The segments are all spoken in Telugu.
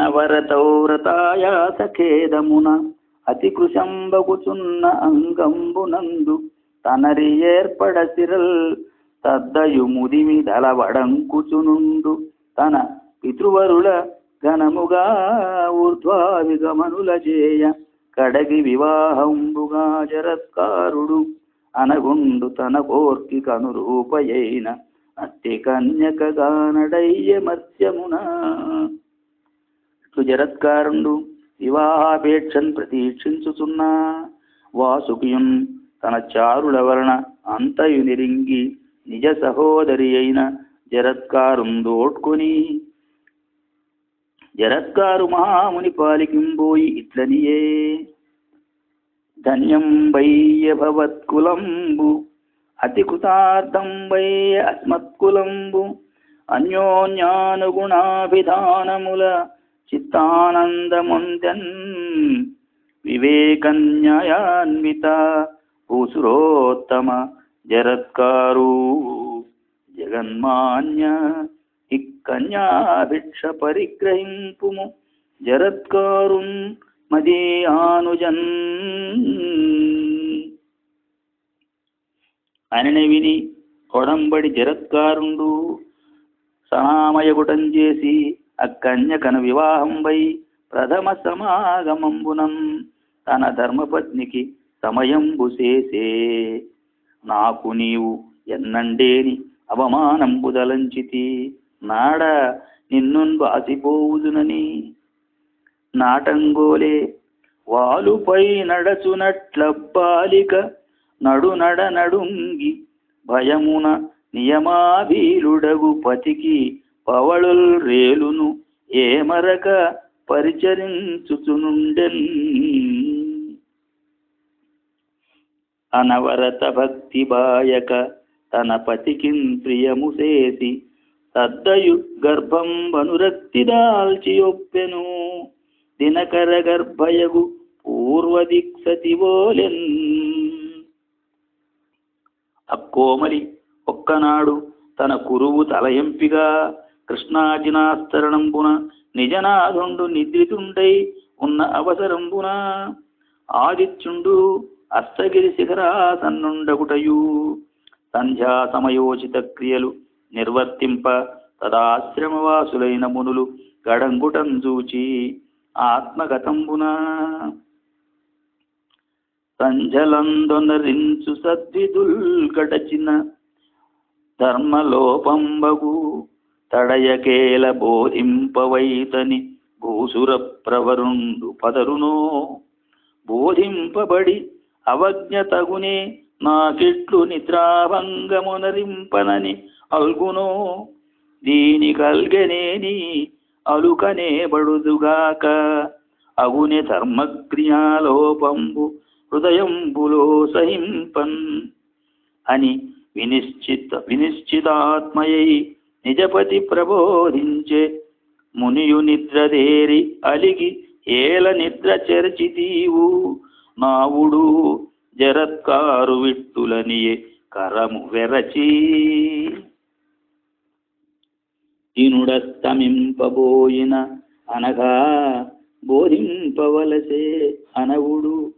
అనవరతౌ వ్రతాయాసఖేదమున అతి కృశంబగుచున్న అంగంబునందు తనరి ఏర్పడ సిరల్ తద్దయు ముదిమి దళవడంకుచునుండు తన పితృవరుల ఘనముగా ఊర్ధ్వావిగమనుల చేయ కడగి వివాహంబుగా జరత్కారుడు అనగుండు తన కోర్కి కనురూపయైన అట్టి కన్యకగా నడయ్య మత్స్యమునా ఇట్లు జరత్కారుండు. వివాహాపేక్షను ప్రతీక్షించుచున్నా. వాసుకియున్ తన చారుల వలన అంతయు నిరింగి నిజ సహోదరి అయిన జరత్కారుందోడ్కొని. జరత్కారు మహాముని పాలికింబోయి ఇట్లనియే. ధన్యం భయ్యభవత్కులంబు అతి కృతార్థం వై అస్మత్కులంబు. అన్యోన్యానుగుణాభిధానముల చిత్తానందముందన్ వివేకన్యాయాన్విత భూసురోత్తమ జరత్కారు జగన్మాన్య ఇక్కన్యాభిక్ష పరిగ్రహింపుము జరత్కారున్ మదీయానుజన్ అనని విని కొడంబడి జరత్కారుండు సనామయగుటం చేసి అక్కన్యకన వివాహంపై ప్రథమ సమాగమంబునం తన ధర్మపత్నికి సమయంబు చేసే నాకు నీవు ఎన్నండేని అవమానంబుదలంచితి. నాడ నిన్ను బాసిపోవుదునని నాటంగోలే వాలుపై నడచునట్ల బాలిక నడు నడ నడుంగి భయమున నియమాభీలుడగు పతికి పవళుల్ రేలును ఏమరక పరిచరించుచునుండెన్? అనవరత భక్తి బాయక తన పతికిన్ ప్రియము చేసి తద్దయు గర్భం వనురక్తి దాల్చియొప్పెను. దినకర గర్భయగు పూర్వదిక్సతి ఓలెన్ అక్కోమలి ఒక్కనాడు తన కురువు తలయంపిగా కృష్ణాజినాస్తరణంబున నిజనాథుండు నిద్రితుండై ఉన్న అవసరంబున ఆదిత్యుండు అస్తగిరి శిఖరాసన్నుండగుటయు. సంధ్యా సమయోచిత క్రియలు నిర్వర్తింప తదాశ్రమవాసులైన మునులు గడంగుటం చూచి ఆత్మగతంబున సంజలందొనరించు సద్విదుల్ గడచిన ధర్మలోపంబగు తడయకేల బోధింపవైతని భూసుర ప్రవరుండు పదరునో. బోధింపబడి అవజ్ఞ తగునే నాకిట్లు నిద్రాభంగమునరింపనని అల్గునో. దీని కల్గనేని అలుకనే బడుదుగాక. అగుని ధర్మక్రియాలోపంబు హృదయంబులో సహింపన్ అని వినిశ్చిత వినిశ్చితాత్మయై నిజపతి ప్రబోధించే మునియు నిద్రదేరి అలిగి ఏల నిద్ర చెరచితీవు. నావుడు జరత్కారు విట్టులనియే కరము వెరచి. ఇనుడస్తమింపబోయిన అనగా బోధింపవలసే అనవుడు.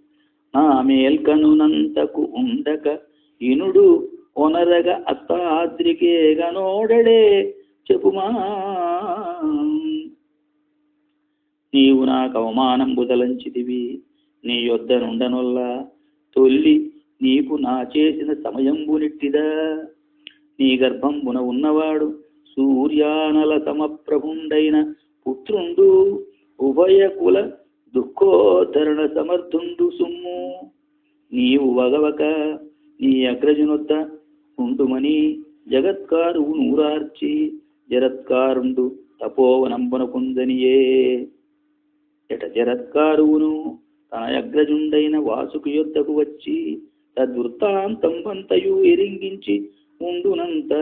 నా మేల్కనునంతకు ఉండక ఇనుడు ఒనరగ అత్తాద్రికే గనోడడే చెప్పుమా. నీవు నాకు అవమానం బుదలంచిదివి నీ యొద్ద నుండనొల్ల తొల్లి నీకు నా చేసిన సమయంబునిట్టిదా నీ గర్భంబున ఉన్నవాడు సూర్యానల సమప్రభుండైన పుత్రుండు ఉభయ కుల దుఃఖోద్ధరణ సమర్థుండు సుమ్ము. నీవు వగవక నీ అగ్రజునొద్ద ఉండుమని జగత్కారువు నూరార్చి జరత్కారుండు తపోవనంబున పొందనియే. ఎట జరత్కారువును తన అగ్రజుండైన వాసుకు యొద్దకు వచ్చి తద్వృత్తాంతం వంతయు ఎరింగించి ఉండునంత.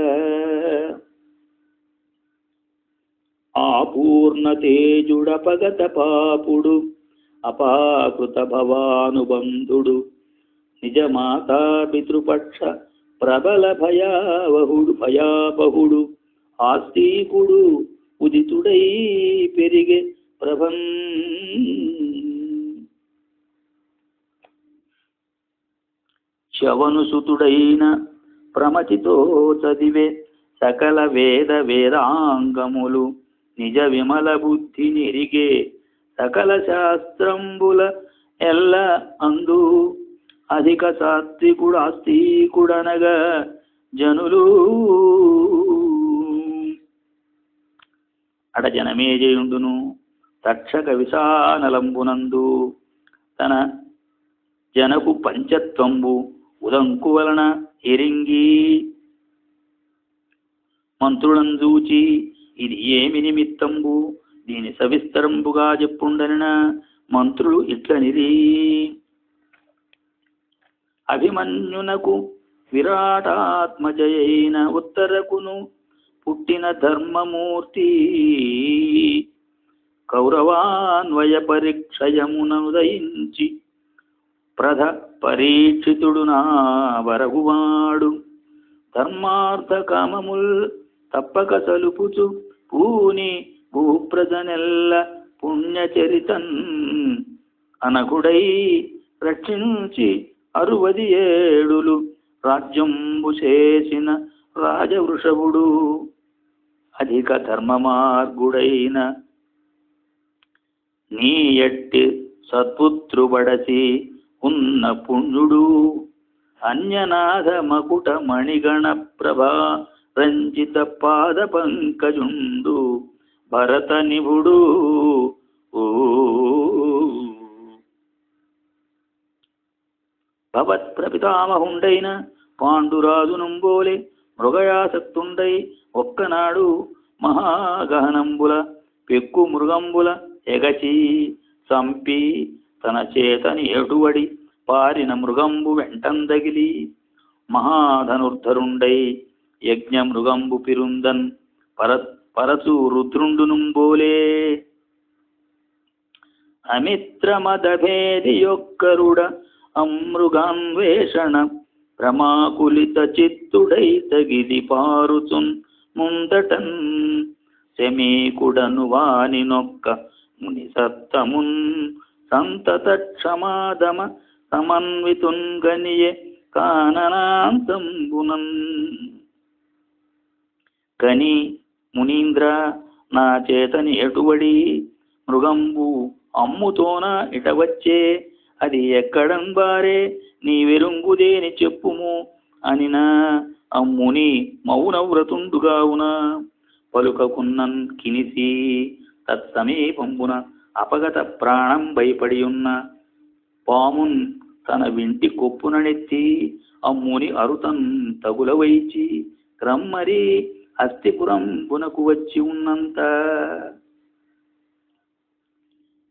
ఆపూర్ణ తేజుడపగత పాపుడు అపాకృత భవానుబంధుడు నిజమాతా పితృపక్ష ప్రబల భయావహుడు భయాబహుడు ఆస్తికుడు ఉదితుడై పెరిగే ప్రభం. శవనుసుతుడైన ప్రమతితో చదివే సకల వేద వేదాంగములు నిజ విమల బుద్ధి నిరిగే సకల శాస్త్రంబుల ఎల్ల అందు అధిక సాత్వికుడు ఆస్తికుడనగా జనులు. అట జనమేజయుండును తక్షక విశానలంబునందు తన జనకు పంచత్వంబు ఉదంకు వలన ఎరింగి మంత్రులను చూచి ఇది ఏమి నిమిత్తంబు? దీని సవిస్తరంబుగా చెప్పుండనిన మంత్రులు ఇట్లనిది. అభిమన్యునకు విరాటాత్మజయైన ఉత్తరకును పుట్టిన ధర్మమూర్తి. కౌరవాన్వయ పరీక్షయమునదయించి ప్రధ పరీక్షితుడు నా వరగువాడు. ధర్మార్థ కామముల్ తప్పక సలుపుచు పూని భూప్రజనెల్ల పుణ్యచరితన్ అనగుడై రక్షించి అరువది ఏడులు రాజ్యంబు చేసిన రాజవృషభుడు అధిక ధర్మ మార్గుడైన నీ ఎట్టి సత్పుత్రుబడసి ఉన్న పుణ్యుడు అన్యనాథ మకుట మణిగణ ప్రభా రంజిత పాద పంకజుండు భరత నిభుడు ఊ. భవత్ ప్రపితామహుండైన పాండురాజు నుంబోలే మృగయాసక్తుండై ఒక్కనాడు మహాగహనంబుల పెక్కు మృగంబుల ఎగచి సంపి తన చేతని ఎటువడి పారిన మృగంబు వెంటందగిలి మహాధనుర్ధరుండై యజ్ఞ మృగంబు పిరుందన్ పర పరచు రుద్రుండునుంబోలే అమిత్రమదభేది యొక్కరుడ అమృగాన్వేషణ ప్రమాకులిత చిత్తుడై తగిలి పారుచున్ ముందటన్ శమీకుడను వాని నొక్క ముని సత్తమున్ సంతత క్షమాదమ సమన్వితున్ గనియే కాననాంతంబునన్ కని మునీంద్ర నా చేతని ఎటువడి మృగంబు అమ్ముతోన ఇటవచ్చే? అది ఎక్కడం బారే నీ వెరుంగుదేని చెప్పుము అనినా. అమ్ముని మౌనవ్రతుండుగావున. పలుకకున్నన్ కినిసి తత్సమీపంబున అపగత ప్రాణం భయపడి ఉన్న పామున్ తన వింటి కొప్పుననెత్తి అమ్ముని అరుతన్ తగులవైచి క్రమ్మరి హస్తిపురం బునకు వచ్చి ఉన్నంత.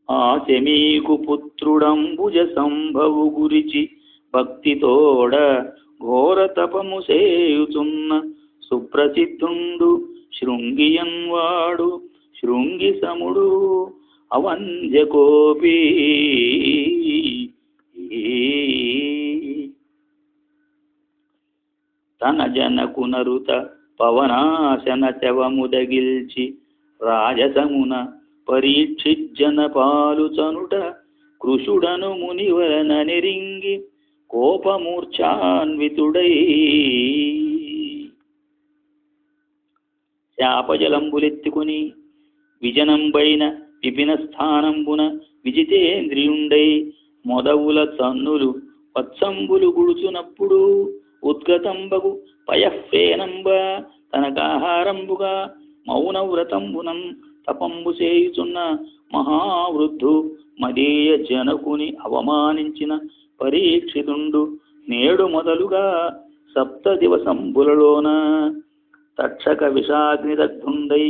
ఆ పుత్రుడంబుజ సంభవు గురిచి భక్తితోడ ఘోర తపము సేయుచున్న సుప్రసిద్ధుండు శృంగియన్వాడు శృంగి సముడు అవంజకోపి. తన జనకు నరుత పవనాశన శవముదగిల్చి రాజసమున పరీక్షిజ్జన పాలుచనుట కృషుడను మునివరన నెరింగి కోపమూర్ఛాన్వితుడై. శాపజలంబులెత్తుకుని విజనంబైన విపిన స్థానంబున విజితేంద్రియుండై మొదవుల తన్నులు వత్సంబులు గుడుచునప్పుడు ఉద్గతంబగు పయఫేనంబ తనకాహారంబుగా మౌనవ్రతంబునం తపంబు చేయుచున్న మహావృద్ధు మదీయ జనకుని అవమానించిన పరీక్షితుండు నేడు మొదలుగా సప్త దివసంబులలోన తక్షక విషాగ్నిదగ్ధుండై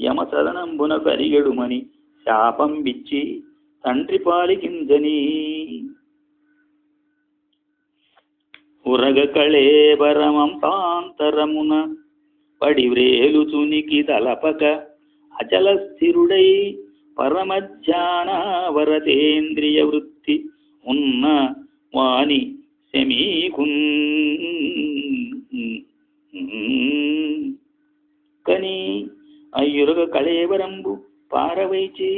యమసదనంబున కరిగెడుమని శాపం బిచ్చి తండ్రి పాలికిందని ఉరగ కళేబరమంతాంతరమున పడివ్రేలుచునికి తలపక అచల స్థిరుడై వృత్తి ఉన్న వాణి శమీకున్ కని అయ్యురగ కళేవరంబు పారవైచి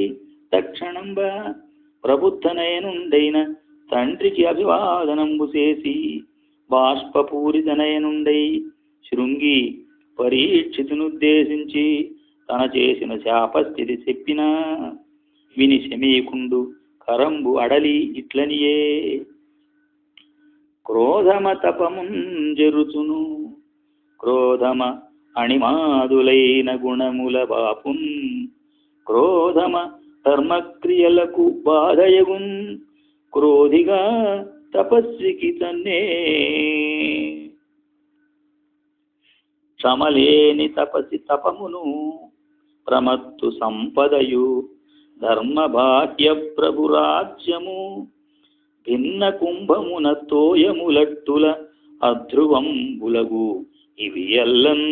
ప్రబుద్ధనయనుండైన తండ్రికి అభివాదనంబు చేసి బాష్పపూరితనయనుండై శృంగి పరీక్షితునుద్దేశించి తన చేసిన శాపస్థితి చెప్పిన విని శమీకుండు కరంబు అడలి ఇట్లనియే. క్రోధమ తపముం జరుచును క్రోధమ అణిమాదులైన గుణముల బాపున్ క్రోధమ ధర్మక్రియలకు బాధయగున్ క్రోధిగా తపస్వికి తన్నే. క్షమలేని తపసి తపమును ప్రమత్తు సంపదయు ధర్మబాహ్య ప్రభురాజ్యము భిన్న కుంభమున తోయములట్టుల అధ్రువంబులగు. ఇవి ఎల్లన్.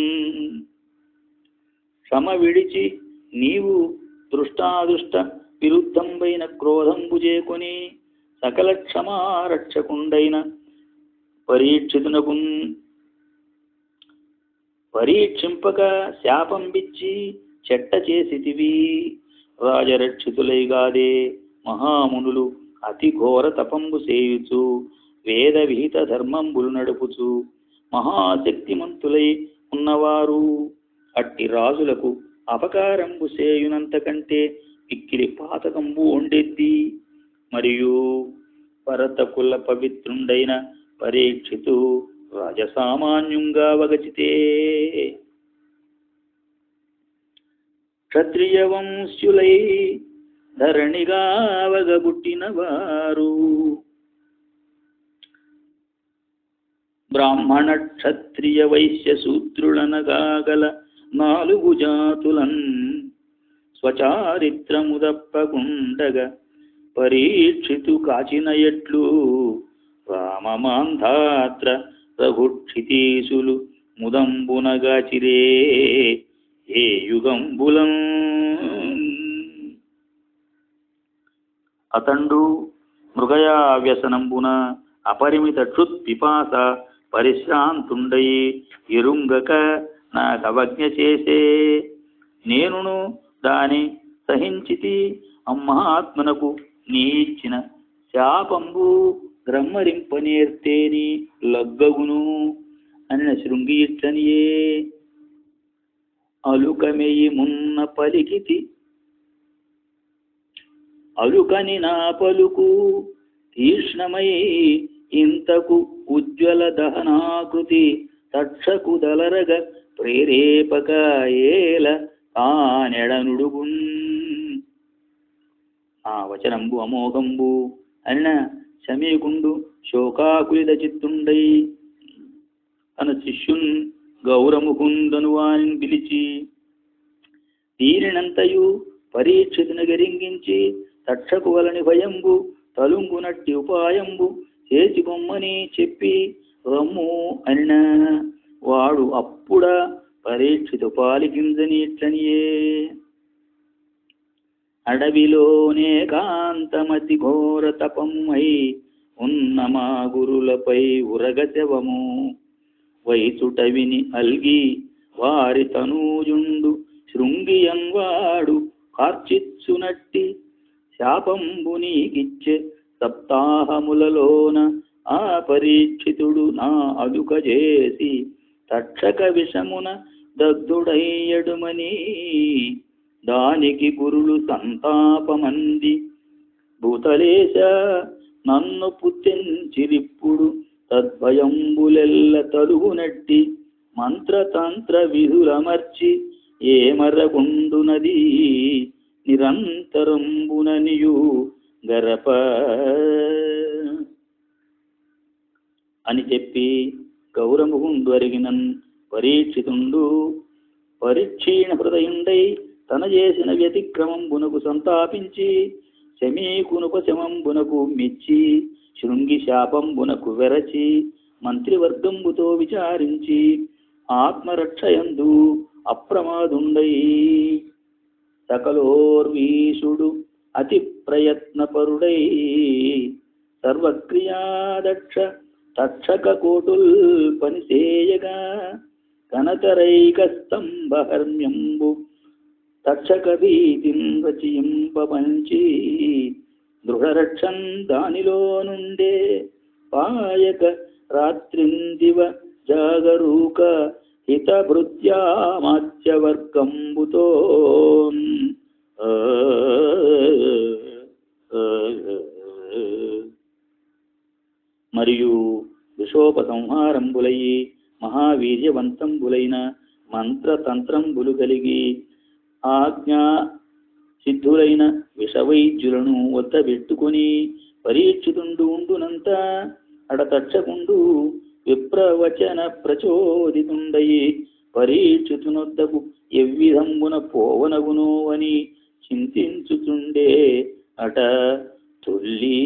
క్షమ విడిచి నీవు దృష్టాదృష్ట విరుద్ధంబైన క్రోధంబు చేకొని సకల క్షమారక్షకుండైన పరీక్షితునకు పరీక్షింపక శాపంబిచ్చి చెట్ట చేసితివి రాజరక్షితులైగాదే మహామునులు అతి ఘోర తపంబు సేయుచు వేద విహిత ధర్మంబులు నడుపుచు మహాశక్తిమంతులై ఉన్నవారు. అట్టి రాజులకు అపకారంబు సేయునంత కంటే పిక్కిలి పాతకంబు ఉండెద్ది. మరియు పరతకుల పవిత్రుండైన పరీక్షితు రాజసామాన్యంగా వగచితే. క్షత్రియ వంశులై ధరణిగా వగబుట్టిన వారు బ్రాహ్మణ క్షత్రియ వైశ్య శూద్రులనగాగల నాలుగు జాతులన్ స్వచారిత్రముదప్పగుండగ పరీక్షితు కాచిన ఎట్లు రామమాంధాత్ర రఘుక్షితీసులు ముదంబునగాచిరే. ఏ యుగంబులం? అతండు మృగయావ్యసనంబున అపరిమిత క్షుత్ పిపాస పరిశ్రాంతుండై నా నాకవజ్ఞ చేసే. నేనును దాని సహించితి అమ్మాత్మనకు నీ ఇచ్చిన శాపంబు బ్రహ్మరింపనేర్తేని లగ్గగును అనిన శృంగి ఇట్లనియే అలుకమెయి మున్న పలికితి. అలుకని నా పలుకు తీక్ష్ణమై ఇంతకు ఉజ్వల దహనాకృతి తక్షకు దలరగ ప్రేరేపక ఏల తానెడనుడుగున్ ఆ వచనంబు అమోఘంబు అన్న శమీకుండు శోకాకులిత చిత్తుండై తన శిష్యున్ గౌరముకుందను వారిని పిలిచి దీనినంతయు పరీక్షితుని గరింగించి తక్షకు వలని భయంబు తలుంగునట్టి ఉపాయంబు చేసి బొమ్మని చెప్పి రమ్ము అనిన. వాడు అప్పుడ పరీక్షితు పాలికిందని ఇట్లనియే అడవిలోనే కాంతమతి ఘోర తపమ్మై ఉన్న మా గురులపై ఉరగశవము వైచుట విని అల్గి వారి తనూజుండు శృంగియన్వాడు కార్చిచ్చునట్టి శాపంబు నీకిచ్చే సప్తాహములలోన ఆ పరీక్షితుడు నా అదుక చేసి తక్షక విషమున దగ్ధుడయ్యడుమని. దానికి గురులు సంతాపమంది. భూతలేశ నన్ను పుత్తించిరిప్పుడు తద్భయంబులెల్ల తలుగునట్టి మంత్రతంత్ర విధులమర్చి ఏమరగుండునది నిరంతరంబుననియు గరప. అని చెప్పి గౌరముగుండు అరిగినన్ పరీక్షితుండు. పరీక్షీణ హృదయుండై తన చేసిన వ్యతిక్రమంబునకు సంతాపించి శమీకునుపశమంబునకు మెచ్చి శృంగి శాపంబునకు వెరచి మంత్రివర్గంబుతో విచారించి ఆత్మరక్షయందు అప్రమాదుండై. సకలోర్వీషుడు అతి ప్రయత్నపరుడై. సర్వక్రియాదక్ష తక్షక కోటుల్ పనిసేయగా కనకరైక స్తంభహర్మ్యంబు తక్షక భీతిం దృఢరక్షం దానిలో నుండే పాయక రాత్రిందివ జాగరూక హితభృత్యామాత్యవర్గంబుతో. మరియు విషోపసంహారంబులయి మహావీర్యవంతంబులైన మంత్రతంత్రంబులు కలిగి ఆజ్ఞా సిద్ధులైన విషవైద్యులను వద్ద పెట్టుకొని పరీక్షితుండు ఉండునంత అడతచ్చకుండు విప్రవచన ప్రచోదితుండయి. పరీక్షితునొద్దకు ఎవ్విధంబున పోవనగునో అని చింతించుచుండే అట తొల్లీ